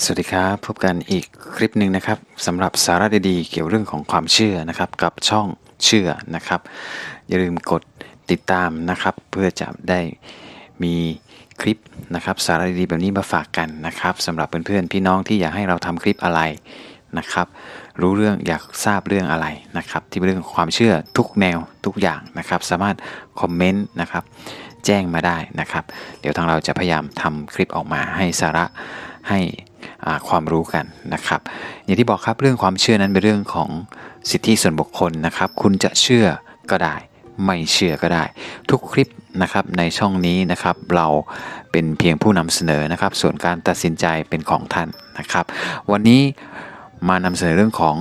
สวัสดีครับ พบกันอีกคลิปหนึ่งนะครับสำหรับสาระดีๆ เกี่ยวเรื่องของความเชื่อนะครับ กับช่องเชื่อนะครับ อย่าลืมกดติดตามนะครับ เพื่อจะได้มีคลิปนะครับ สาระดีๆแบบนี้มาฝากกันนะครับสำหรับเพื่อนๆพี่น้องที่อยากให้เราทำคลิปอะไรนะครับ รู้เรื่องอยากทราบเรื่องอะไรนะครับ ที่เป็นเรื่องความเชื่อทุกแนวทุกอย่างนะครับ สามารถคอมเมนต์นะครับแจ้งมาได้นะครับ เดี๋ยวทางเราจะพยายามทำคลิปออกมาให้สาระให้ ความรู้กันนะครับ อย่างที่บอกครับเรื่องความเชื่อนั้นเป็นเรื่องของสิทธิส่วนบุคคลนะครับ คุณจะเชื่อก็ได้ ไม่เชื่อก็ได้ ทุกคลิปนะครับในช่องนี้นะครับ เราเป็นเพียงผู้นำเสนอนะครับ ส่วนการตัดสินใจเป็นของท่านนะครับ วันนี้มานำเสนอเรื่องของ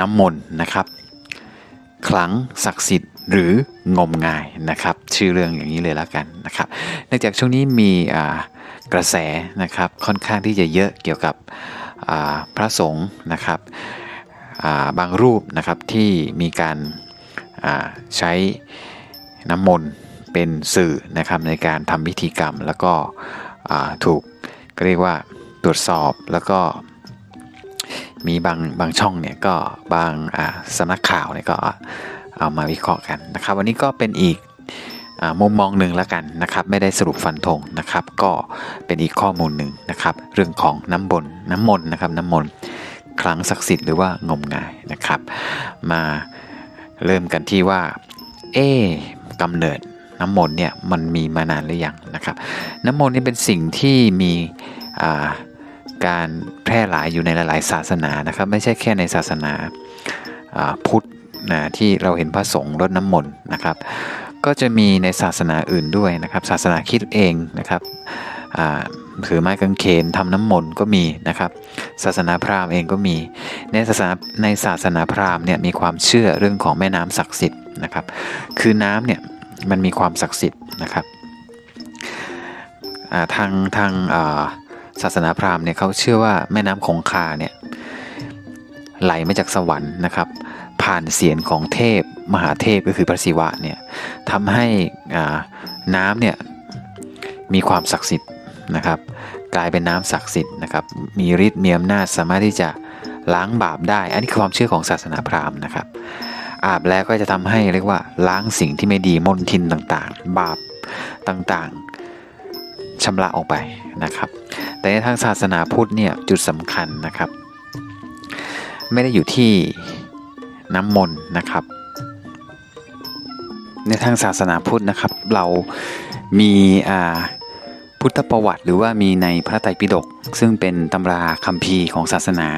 น้ำมนต์นะครับขลังศักดิ์สิทธิ์หรืองมงายนะครับ ชื่อเรื่องอย่างนี้เลยแล้วกันนะครับเนื่องจากช่วงนี้มีอ่า กระแสนะครับค่อนข้างที่จะเยอะเกี่ยวกับพระสงฆ์นะครับบางรูปนะครับที่มีการใช้น้ำมนต์เป็นสื่อนะครับในการทำพิธีกรรม แล้วก็ถูกก็เรียกว่าตรวจสอบแล้วก็มีบางบางช่องเนี่ยก็บางอ่าสำนักข่าวเนี่ยก็เอามาวิเคราะห์กันนะครับ วันนี้ก็เป็นอีก มุมมองหนึ่งแล้วกันนะครับ ไม่ได้สรุปฟันธงนะครับ ก็เป็นอีกข้อมูลหนึ่งนะครับ เรื่องของน้ำบนน้ำมนต์นะครับน้ำมนต์คลังศักดิ์สิทธิ์หรือว่างมงายนะครับ มาเริ่มกันที่ว่า เอ๊ะกำเนิดน้ำมนต์เนี่ยมันมีมานานหรือยังนะครับ น้ำมนต์นี่เป็นสิ่งที่มีการแพร่หลายอยู่ในหลาย ๆ ศาสนานะครับ ไม่ใช่แค่ในศาสนาอ่าพุทธนะที่เราเห็นพระสงฆ์รดน้ำมนต์นะครับ ก็จะมีในศาสนาอื่นด้วยนะครับ ศาสนาคิดเองนะครับถือไม้กางเขนทำน้ำมนต์ก็มีนะครับ ศาสนาพราหมณ์เองก็มี ในศาสนาในศาสนาพราหมณ์เนี่ยมีความเชื่อเรื่องของแม่น้ำศักดิ์สิทธิ์นะครับ คือน้ำเนี่ยมันมีความศักดิ์สิทธิ์นะครับทางทางศาสนาพราหมณ์เนี่ยเขาเชื่อว่าแม่น้ำคงคาเนี่ยไหลมาจากสวรรค์นะครับ ผ่านเสียงของเทพมหาเทพก็คือพระศิวะเนี่ยทำให้น้ำเนี่ยมีความศักดิ์สิทธิ์นะครับ กลายเป็นน้ำศักดิ์สิทธิ์นะครับ มีฤทธิ์มีอำนาจสามารถที่จะล้างบาปได้ อันนี้คือความเชื่อของศาสนาพราหมณ์นะครับ อาบแล้วก็จะทำให้เรียกว่าล้างสิ่งที่ไม่ดีมลทินต่างๆ บาปต่างๆชำระออกไปนะครับ แต่ในทางศาสนาพุทธเนี่ยจุดสำคัญนะครับ ไม่ได้อยู่ที่ น้ำมนต์นะครับ ในทางศาสนาพุทธนะครับ เรามีอ่าพุทธประวัติ หรือว่ามีในพระไตรปิฎกซึ่งเป็นตำราคัมภีร์ของศาสนา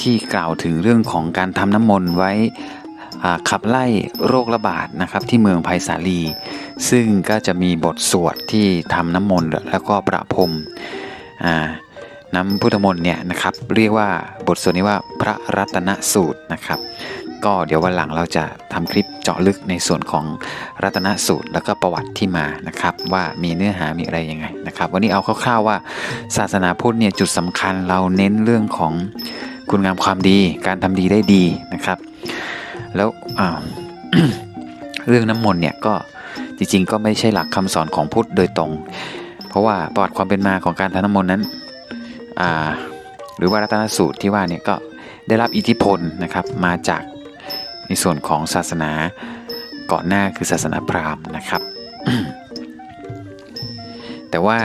ที่กล่าวถึงเรื่องของการทำน้ำมนต์ไว้ขับไล่โรคระบาดนะครับที่เมืองไผ่สาลี ซึ่งก็จะมีบทสวดที่ทำน้ำมนต์แล้วก็ประพรมอ่า น้ำพุทธมนต์เนี่ยนะครับเรียกว่าบทสวดนี้ว่าพระรัตนสูตรนะครับ ก็เดี๋ยววันหลังเราจะทำคลิปเจาะลึกในส่วนของรัตนสูตร แล้วก็ประวัติที่มานะครับ ว่ามีเนื้อหามีอะไรยังไงนะครับ วันนี้เอาคร่าวๆว่าศาสนาพุทธเนี่ยจุดสำคัญเราเน้นเรื่องของคุณงามความดี การทำดีได้ดีนะครับ แล้วอ้าวเรื่องน้ำมนต์เนี่ยก็จริงๆ ก็ไม่ใช่หลักคำสอนของพุทธโดยตรง เพราะว่าประวัติความเป็นมาของการทำน้ำมนต์นั้น หรือว่ารัตนสูตรที่ว่าเนี่ยก็ได้รับอิทธิพลนะครับมาจากในส่วนของศาสนาก่อนหน้าคือศาสนาพราหมณ์นะครับ แต่ว่า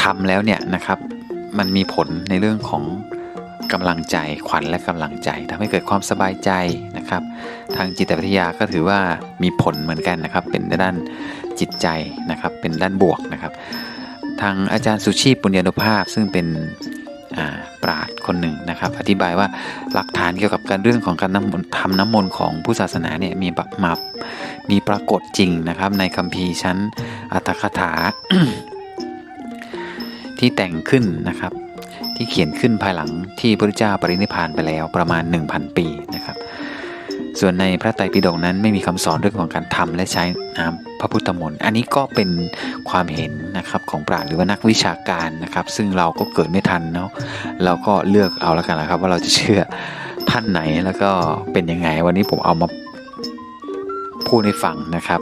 ทำแล้วเนี่ยนะครับมันมีผลในเรื่องของกำลังใจขวัญและกำลังใจทำให้เกิดความสบายใจนะครับ ทางจิตวิทยาก็ถือว่ามีผลเหมือนกันนะครับ เป็นด้านจิตใจนะครับ เป็นด้านบวกนะครับ ทางอาจารย์สุชีพปุญญานุภาพ ซึ่งเป็นปราชญ์คนหนึ่งนะครับ อธิบายว่าหลักฐานเกี่ยวกับการเรื่องของการน้ำมนต์ทำน้ำมนต์ของผู้ศาสนาเนี่ยมีปะมามีปรากฏจริงนะครับ ในคัมภีร์ชั้นอัตถคถา ที่แต่งขึ้นนะครับ ที่เขียนขึ้นภายหลังที่พระเจ้าปรินิพานไปแล้วประมาณ 1,000 ปีนะครับ ส่วนในพระไตรปิฎกนั้นไม่มีคำสอนเรื่องของการทำและใช้น้ำ พระพุทธมนต์อันนี้ก็เป็นความเห็นนะครับของปราชญ์หรือว่านักวิชาการนะครับ ซึ่งเราก็เกิดไม่ทันเนาะเราก็เลือกเอาแล้วกันนะครับ ว่าเราจะเชื่อท่านไหนแล้วก็เป็นยังไง วันนี้ผมเอามาพูดให้ฟังนะครับ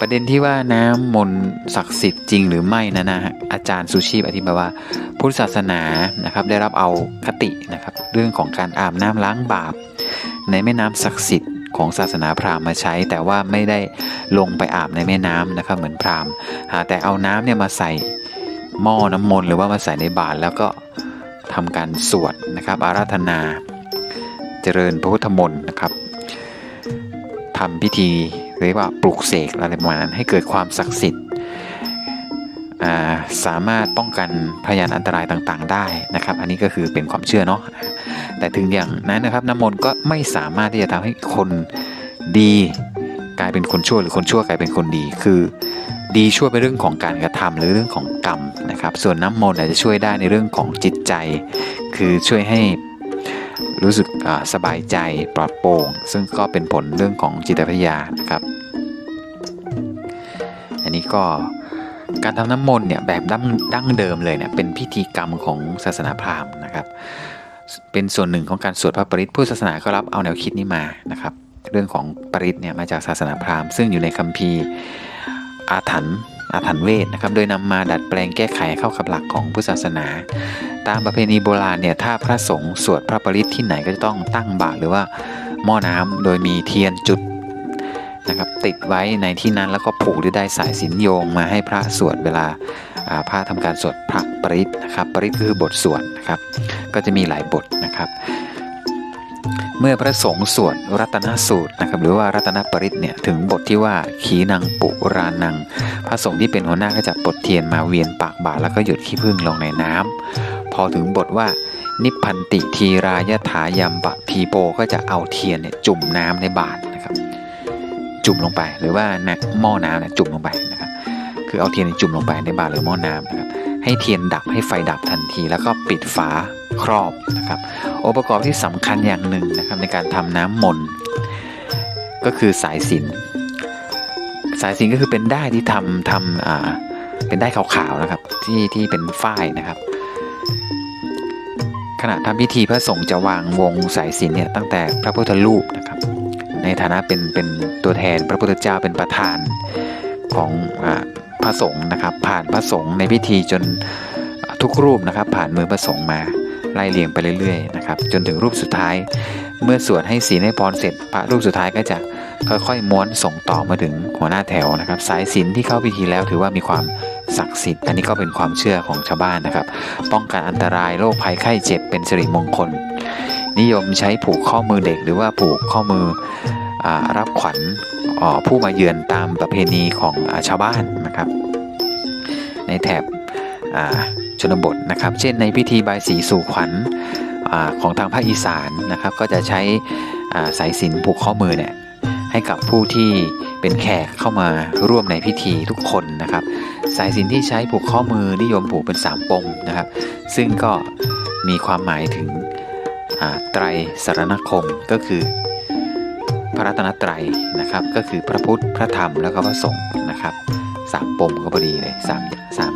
ประเด็นที่ว่าน้ำมนต์ศักดิ์สิทธิ์จริงหรือไม่นะนะอาจารย์สุชีพอธิบายว่าพุทธศาสนานะครับได้รับเอาคตินะครับเรื่องของการอาบน้ำล้างบาป ในแม่น้ำศักดิ์สิทธิ์ ของศาสนาพราหมณ์มาใช้ แต่ว่าไม่ได้ลงไปอาบในแม่น้ำนะครับเหมือนพราหมณ์แต่เอาน้ำเนี่ยมาใส่หม้อน้ำมนต์หรือว่ามาใส่ในบาตรแล้วก็ทำการสวดนะครับ อาราธนาเจริญพระพุทธมนต์นะครับทำพิธีเรียกว่าปลุกเสกอะไรประมาณนั้นให้เกิดความศักดิ์สิทธิ์ สามารถป้องกันพยานอันตรายต่างๆ ได้นะครับ อันนี้ก็คือเป็นความเชื่อเนาะแต่ถึงอย่างนั้นนะครับน้ำมนต์ก็ไม่สามารถที่จะทำให้คนดีกลายเป็นคนชั่วหรือคนชั่วกลายเป็นคนดี คือ ดีชั่วเป็นเรื่องของการกระทำหรือเรื่องของกรรมนะครับ ส่วนน้ำมนต์อาจจะช่วยได้ในเรื่องของจิตใจ คือช่วยให้รู้สึกสบายใจปลอดโปร่ง ซึ่งก็เป็นผลเรื่องของจิตวิทยานะครับ อันนี้ก็ การทำน้ำมนต์เนี่ยแบบดั้งดั้งเดิมเลยเนี่ยเป็นพิธีกรรมของศาสนาพราหมณ์นะครับ เป็นส่วนหนึ่งของการสวดพระปริตพุทธศาสนาก็รับเอาแนวคิดนี้มานะครับ เรื่องของปริตเนี่ยมาจากศาสนาพราหมณ์ซึ่งอยู่ในคัมภีร์อาถรรพ์อาถรรพ์เวทนะครับ โดยนำมาดัดแปลงแก้ไขเข้ากับหลักของพุทธศาสนา ตามประเพณีโบราณเนี่ยถ้าพระสงฆ์สวดพระปริตที่ไหนก็จะต้องตั้งบาตรหรือว่าหม้อน้ำโดยมีเทียนจุด นะครับติดไว้ในที่นั้นแล้วก็ผูกด้วยได้สายสิญโยงมาให้พระสวดเวลาพระทำการสวดพระปริตนะครับปริตก็คือบทสวดนะครับ ก็จะมีหลายบทนะครับ เมื่อพระสงฆ์สวดรัตนสูตรนะครับหรือว่ารัตนปริตเนี่ยถึงบทที่ว่าขีนังปุรานัง พระสงฆ์ที่เป็นหัวหน้าก็จะปลดเทียนมาเวียนปากบาทแล้วก็หยดขี้ผึ้งลงในน้ำพอถึงบทว่านิพันติทีรายถายัมปะพีโปก็จะเอาเทียนเนี่ยจุ่มน้ำในบาทนะครับ จุ่มลงไป หรือว่านะหม้อน้ำนี่ยจุ่มลงไปนะครับ คือเอาเทียนจุ่มลงไปในบาตรหรือหม้อน้ำนะครับ ให้เทียนดับให้ไฟดับทันที แล้วก็ปิดฝาครอบนะครับองค์ประกอบที่สำคัญอย่างหนึ่งนะครับในการทำน้ำมนต์ก็คือสายสินสายสินก็คือเป็นได้ที่ทำทำอ่าเป็นได้ขาวๆนะครับที่ที่เป็นฝ้ายนะครับ ขณะทำพิธีพระสงฆ์จะวางวงสายสินเนี่ยตั้งแต่พระพุทธรูปนะ ในฐานะเป็นเป็นตัวแทนพระพุทธเจ้าเป็นประธานของอพระสงฆ์นะครับ ผ่านพระสงฆ์ในพิธีจนทุกรูปนะครับ ผ่านมือพระสงฆ์มาไล่เรียงไปเรื่อยๆนะครับจนถึงรูปสุดท้าย เมื่อสวดให้ศีลให้พรเสร็จ พระรูปสุดท้ายก็จะค่อยๆ ม้วนส่งต่อมาถึงหัวหน้าแถวนะครับ สายศีลที่เข้าพิธีแล้วถือว่ามีความศักดิ์สิทธิ์ อันนี้ก็เป็นความเชื่อของชาวบ้านนะครับ ป้องกันอันตรายโรคภัยไข้เจ็บเป็นสิริมงคล นิยมใช้ผูกข้อมือเด็กหรือว่าผูกข้อมือ รับขวัญอ่อผู้มาเยือนตามประเพณีของอชาวบ้านนะครับ ในแถบอ่าชนบทนะครับ เช่นในพิธีบายสีสู่ขวัญอาของทางภาคอีสานนะครับ ก็จะใช้อ่าสายสินผูกข้อมือเนี่ยให้กับผู้ที่เป็นแขกเข้ามาร่วมในพิธีทุกคนนะครับ สายสินที่ใช้ผูกข้อมือนิยมผูกเป็นสามปมนะครับ ซึ่งก็มีความหมายถึงอ่าไตรสารณคมก็คือ พระรัตนตรัยนะครับ ก็คือพระพุทธพระธรรมแล้วก็พระสงฆ์นะครับสามปมก็พอดีเลยสามสาม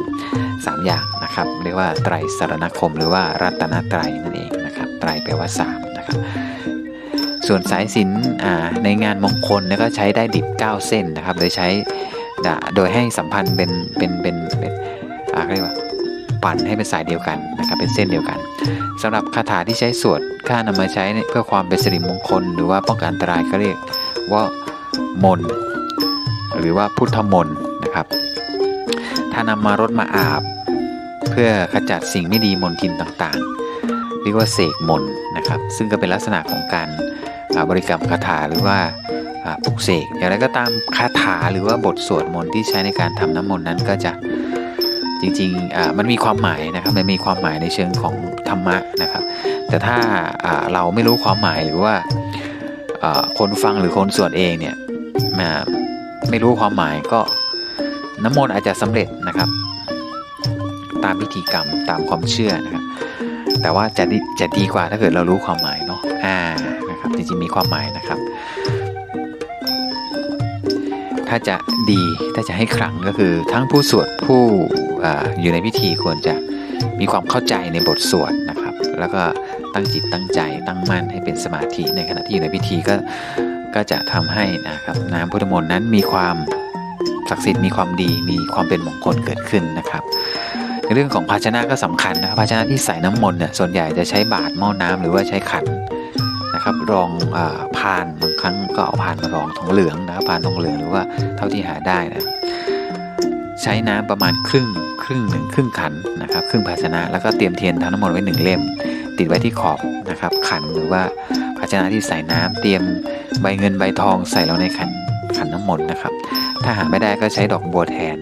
สามอย่างนะครับ เรียกว่าไตรสรณคมหรือว่ารัตนตรัยนั่นเองนะครับไตรแปลว่าสามนะครับส่วนสายสินในงานมงคลเนี่ยก็ใช้ได้ดิบ 9 เส้นนะครับ โดยใช้โดยให้สัมพันธ์เป็นเป็นเป็นเป็นอ่าเรียกว่า ปั่นให้เป็นสายเดียวกันนะครับเป็นเส้นเดียวกันสำหรับคาถาที่ใช้สวดข้านำมาใช้เพื่อความเป็นสิริมงคล หรือว่าป้องกันอันตรายก็เรียกว่ามนหรือว่าพุทธมนนะครับ ถ้านำมารดมาอาบ เพื่อขจัดสิ่งไม่ดีมนทินต่างๆ เรียกว่าเสกมนนะครับ ซึ่งก็เป็นลักษณะของการบริกรรมคาถาหรือว่าปลุกเสกอย่างไรก็ตามคาถาหรือว่าบทสวดมนต์ที่ใช้ในการทำน้ำมนต์นั้นก็จะ จริงๆอ่ามันมีความหมายนะครับมันมีความหมายในเชิงของธรรมะนะครับ แต่ถ้าอ่าเราไม่รู้ความหมายหรือว่าอ่าคนฟังหรือคนสวดเองเนี่ยมาไม่รู้ความหมายก็น้ำมนต์อาจจะสำเร็จนะครับ ตามพิธีกรรมตามความเชื่อนะครับแต่ว่าจะดีจะดีกว่าถ้าเกิดเรารู้ความหมายเนาะอ่านะครับจริงๆมีความหมายนะครับ ถ้าจะดีถ้าจะให้ขลังก็คือทั้งผู้สวดผู้ออยู่ในพิธีควรจะมีความเข้าใจในบทสวดนะครับ แล้วก็ตั้งจิตตั้งใจตั้งมั่นให้เป็นสมาธิในขณะที่อยู่ในพิธีก็ก็จะทำให้นะครับน้ำพุทธมนต์นั้นมีความศักดิ์สิทธิ์มีความดีมีความเป็นมงคลเกิดขึ้นนะครับเรื่องของภาชนะก็สำคัญนะครับภาชนะที่ใส่น้ำมนต์เนี่ยส่วนใหญ่จะใช้บาตรหม้อน้ำหรือว่าใช้ขัน นะครับรองอาพานบางครั้งก็เอาพานมารองทองเหลืองนะครับพานทองเหลืองหรือว่าเท่าที่หาได้นะใช้น้ำประมาณครึ่งครึ่งหนึ่งครึ่งขันนะครับ ครึ่งภาชนะแล้วก็เตรียมเทียนทำน้ำมนต์ไว้หนึ่งเล่ม ติดไว้ที่ขอบนะครับ ขันหรือว่าภาชนะที่ใส่น้ำเตรียมใบเงินใบทองใส่ลงในขันขันน้ำมนต์นะครับ ถ้าหาไม่ได้ก็ใช้ดอกบัวแทน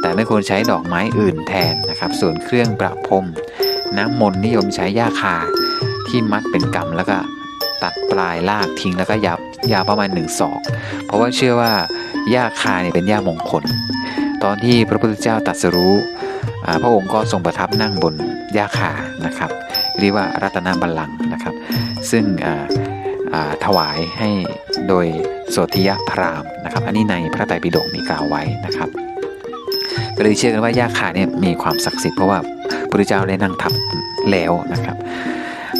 แต่ไม่ควรใช้ดอกไม้อื่นแทนนะครับ ส่วนเครื่องประพรมน้ำมนต์นิยมใช้หญ้าคาที่มัดเป็นกำแล้วก็ ตัดปลายลากทิ้งแล้วก็ยาวยาวประมาณหนึ่งศอก เพราะว่าเชื่อว่าหญ้าคาเนี่ยเป็นหญ้ามงคล ตอนที่พระพุทธเจ้าตรัสรู้พระองค์ก็ทรงประทับนั่งบนหญ้าคานะครับ เรียกว่ารัตนบัลลังก์นะครับ ซึ่งถวายให้โดยโสธิยพราหมณ์นะครับ อันนี้ในพระไตรปิฎกมีกล่าวไว้นะครับก็เลยเชื่อกันว่าหญ้าคาเนี่ยมีความศักดิ์สิทธิ์เพราะว่าพระพุทธเจ้าได้นั่งทับแล้วนะครับ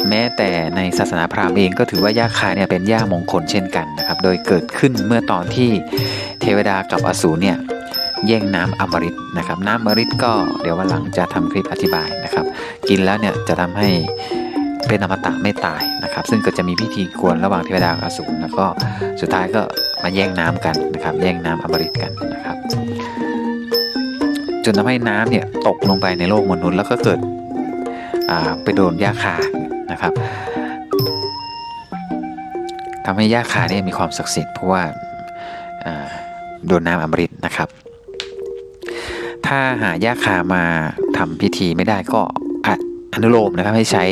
แม้แต่ในศาสนาพราหมณ์เองก็ถือว่าหญ้าคาเนี่ยเป็นหญ้ามงคลเช่นกันนะครับ โดยเกิดขึ้นเมื่อตอนที่เทวดากับอสูรเนี่ยแย่งน้ำอมฤตนะครับ น้ำอมฤตก็เดี๋ยววันหลังจะทำคลิปอธิบายนะครับ กินแล้วเนี่ยจะทำให้เป็นอมตะไม่ตายนะครับ ซึ่งก็จะมีพิธีกวนระหว่างเทวดากับอสูรแล้วก็สุดท้ายก็มาแย่งน้ำกันนะครับ แย่งน้ำอมฤตกันนะครับจนทำให้น้ำเนี่ยตกลงไปในโลกมนุษย์แล้วก็เกิดไปโดนหญ้าคา นะครับทำให้หญ้าคาเนี่ยมีความศักดิ์สิทธิ์เพราะว่าโดนน้ำอมฤตนะครับ ถ้าหาหญ้าคามาทำพิธีไม่ได้ก็ออนุโลมนะครับให้ใช้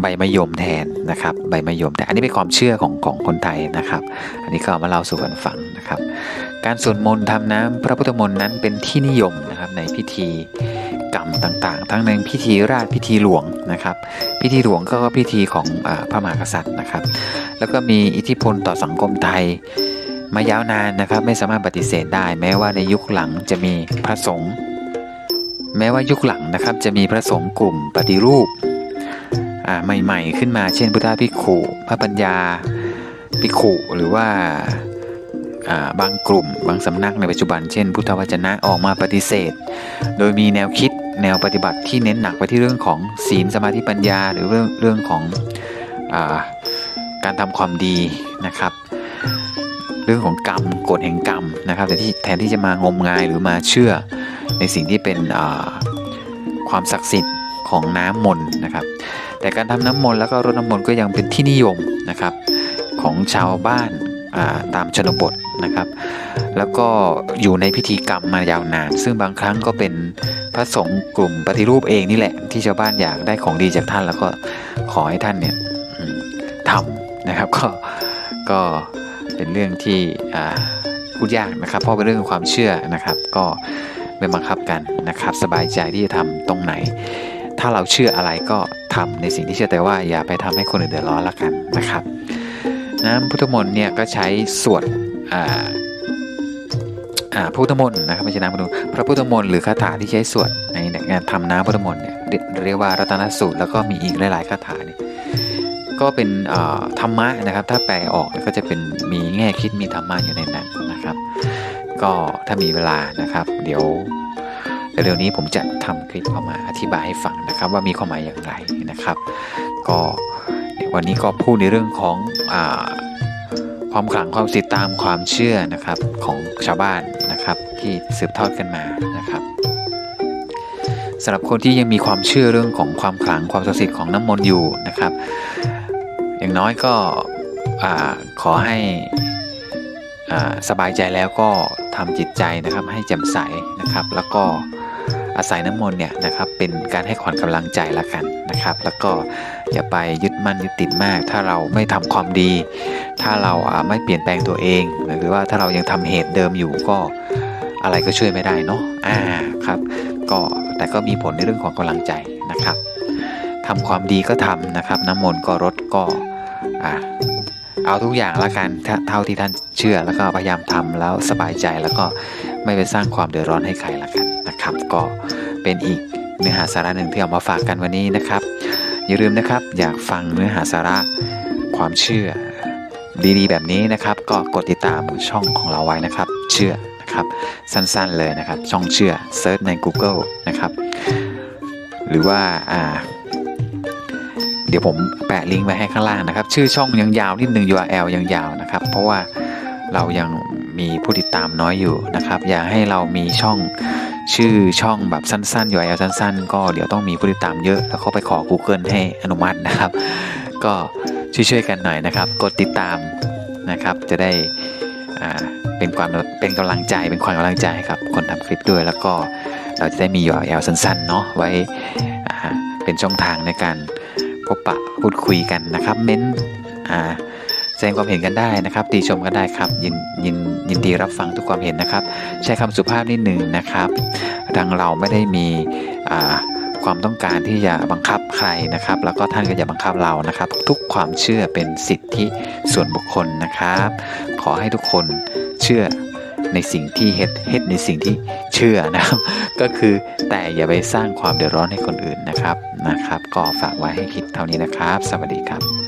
ใบมะยมแทนนะครับ ใบมะยมแต่อันนี้เป็นความเชื่อของของคนไทยนะครับ อันนี้ก็มาเล่าสู่กันฟังนะครับ การสวดมนต์ทำน้ำพระพุทธมนต์นั้นเป็นที่นิยมนะครับในพิธี กรรมต่างๆ ทั้งในพิธีราชพิธีหลวงนะครับ พิธีหลวงก็พิธีของอพระมหากษัตริย์นะครับ แล้วก็มีอิทธิพลต่อสังคมไทยมายาวนานนะครับ ไม่สามารถปฏิเสธได้ แม้ว่าในยุคหลังจะมีพระสงฆ์แม้ว่ายุคหลังนะครับจะมีพระสงฆ์กลุ่มปฏิรูปใหม่ๆ ขึ้นมาเช่น พุทธภิกขุพระปัญญาภิกขุหรือว่าบางกลุ่ม บางสำนักในปัจจุบันเช่น พุทธวจนะออกมาปฏิเสธ โดยมีแนวคิด แนวปฏิบัติที่เน้นหนักไปที่เรื่องของศีลสมาธิปัญญา หรือเรื่องเรื่องของอาการทำความดีนะครับ เรื่องของกรรมกฎแห่งกรรมนะครับแต่ที่แทนที่จะมางมงายหรือมาเชื่อในสิ่งที่เป็นความศักดิ์สิทธิ์ของน้ำมนต์นะครับ แต่การทำน้ำมนต์แล้วก็รดน้ำมนต์ก็ยังเป็นที่นิยมนะครับของชาวบ้านาตามชนบท นะครับ แล้วก็อยู่ในพิธีกรรมมายาวนาน ซึ่งบางครั้งก็เป็นพระสงฆ์กลุ่มปฏิรูปเองนี่แหละ ที่ชาวบ้านอยากได้ของดีจากท่าน แล้วก็ขอให้ท่านเนี่ยทำนะครับก็ก็เป็นเรื่องที่พูดยากนะครับ เพราะเป็นเรื่องของความเชื่อนะครับ ก็ไม่บังคับกันนะครับ สบายใจที่จะทำตรงไหน ถ้าเราเชื่ออะไรก็ทำในสิ่งที่เชื่อแต่ว่าอย่าไปทำให้คนอื่นเดือดร้อนละกันนะครับ น้ำพุทธมนต์เนี่ยก็ใช้สวด อ่าอ่าพุทธมนต์นะครับไม่ใช่น้ำพุทธมนต์พระพุทธมนต์หรือคาถาที่ใช้สวดในงานทำน้ำพุทธมนต์เนี่ยเรียกว่ารัตนสูตรแล้วก็มีอีกหลาย ๆ คาถาเนี่ยก็เป็นธรรมะนะครับ ถ้าแปลออกก็จะเป็นมีแง่คิดมีธรรมะอยู่ในนั้นนะครับ ก็ถ้ามีเวลานะครับ เดี๋ยวเร็วนี้ผมจะทำคลิปเข้ามาอธิบายให้ฟังนะครับ ว่ามีความหมายอย่างไรนะครับ ก็วันนี้ก็พูดในเรื่องของอ ความขลังความสิทธิตามความเชื่อนะครับของชาวบ้านนะครับที่สืบทอดกันมานะครับสำหรับคนที่ยังมีความเชื่อเรื่องของความขลังความศักดิ์สิทธิ์ของน้ำมนต์อยู่นะครับ อย่างน้อยก็ขอให้อ่าสบายใจแล้วก็ทำจิตใจนะครับให้แจ่มใสนะครับ แล้วก็อาศัยน้ำมนต์เนี่ยนะครับเป็นการให้ขวัญกำลังใจละกัน นะครับ แล้วก็อย่าไปยึดมั่นยึดติดมาก ถ้าเราไม่ทำความดี ถ้าเราไม่เปลี่ยนแปลงตัวเอง หรือว่าถ้าเรายังทำเหตุเดิมอยู่ก็อะไรก็ช่วยไม่ได้เนาะอ่าครับ ก็แต่ก็มีผลในเรื่องของกำลังใจนะครับทำความดีก็ทำนะครับ น้ำมนต์ก็รดก็อ่าเอาทุกอย่างละกันเท่าที่ท่านเชื่อแล้วก็พยายามทำแล้วสบายใจแล้วก็ไม่ไปสร้างความเดือดร้อนให้ใครละกันนะครับ ก็เป็นอีก เนื้อหาสาระหนึ่งที่เอามาฝากกันวันนี้นะครับ อย่าลืมนะครับอยากฟังเนื้อหาสาระความเชื่อ ดีๆ แบบนี้นะครับ ก็กดติดตามช่องของเราไว้นะครับ เชื่อนะครับ สั้นๆเลยนะครับ ช่องเชื่อเซิร์ชใน Google นะครับ หรือว่าอ่าเดี๋ยวผมแปะลิงก์ไว้ให้ข้างล่างนะครับ ชื่อช่องยังยาวนิดนึง URL ยังยาวนะครับ เพราะว่าเรายังมีผู้ติดตามน้อยอยู่นะครับ อยากให้เรามีช่อง ชื่อช่องแบบสั้นๆ URL สั้น ๆ ก็เดี๋ยวต้องมีผู้ติดตามเยอะ แล้วเขาไปขอ Google ให้อนุมัตินะครับ ก็ช่วยๆกันหน่อยนะครับ กดติดตามนะครับ จะได้อ่าเป็นความเป็นกำลังใจเป็นความกำลังใจให้กับคนทำคลิปด้วย แล้วก็เราจะได้มี URL สั้นๆเนาะไว้อ่าเป็นช่องทางในการพบปะพูดคุยกันนะครับ เม้นอ่า แสดงความเห็นกันได้นะครับตีชมกันได้ครับยินยินยินดีรับฟังทุกความเห็นนะครับ ใช้คำสุภาพนิดหนึ่งนะครับทางเราไม่ได้มีความต้องการที่จะบังคับใครนะครับ แล้วก็ท่านก็อย่าบังคับเรานะครับ ทุกความเชื่อเป็นสิทธิส่วนบุคคลนะครับ ขอให้ทุกคนเชื่อในสิ่งที่เฮ็ดเฮ็ดในสิ่งที่เชื่อนะครับ ก็คือแต่อย่าไปสร้างความเดือดร้อนให้คนอื่นนะครับนะครับ ก็ฝากไว้ให้คิดเท่านี้นะครับ สวัสดีครับ